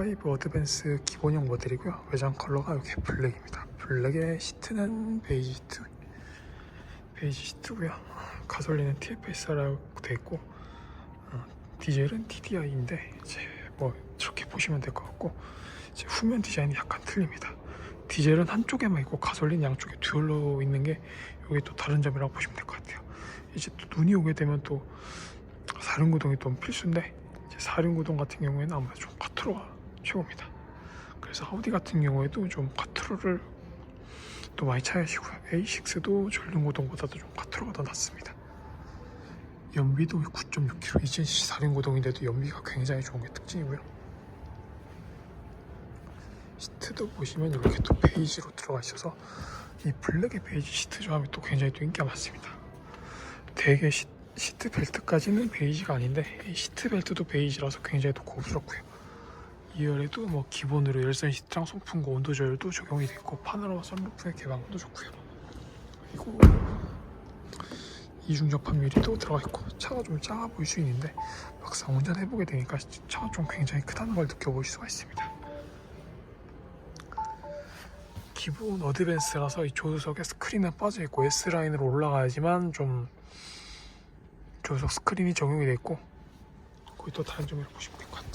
T5 어드밴스 기본형 모델이고요. 외장 컬러가 이렇게 블랙입니다. 블랙의 시트는 베이지 시트, 베이지 시트고요. 가솔린은 TFSR라고 돼 있고 어, 디젤은 TDI인데 이제 뭐 저렇게 보시면 될 것 같고 이제 후면 디자인이 약간 틀립니다. 디젤은 한쪽에만 있고 가솔린 양쪽에 듀얼로 있는 게 이게 또 다른 점이라고 보시면 될 것 같아요. 이제 또 눈이 오게 되면 또 사륜구동이 또 필수인데 사륜구동 같은 경우에는 아무래도 좀 쿼트로가 최고입니다. 그래서 아우디 같은 경우에도 좀 쿼트로를 또 많이 차야시고요. A6도 전륜구동보다도 좀 쿼트로가 더 낫습니다. 연비도 9.6km 이젠 사륜구동인데도 연비가 굉장히 좋은 게 특징이고요. 시트도 보시면 이렇게 또 베이지로 들어가 있어서 이 블랙의 베이지 시트 조합이 또 굉장히 또 인기가 많습니다. 되게 시, 시트 벨트까지는 베이지가 아닌데 이 시트 벨트도 베이지라서 굉장히 또 고급스럽고요. 2열에도 뭐 기본으로 열선 시트랑 송풍구 온도 조절도 적용이 되어 있고 파노라마 선루프의 개방도 좋고요. 그리고 이중 접합 유리도 들어가 있고 차가 좀 작아 보일 수 있는데 막상 운전해 보게 되니까 차가 좀 굉장히 크다는 걸 느껴보실 수가 있습니다. 기본 어드밴스라서 이 조수석에 스크린은 빠져 있고 S 라인으로 올라가야지만 좀 조수석 스크린이 적용이 돼 있고 거의 또 다른 점이라고 보시면 될 것 같아요.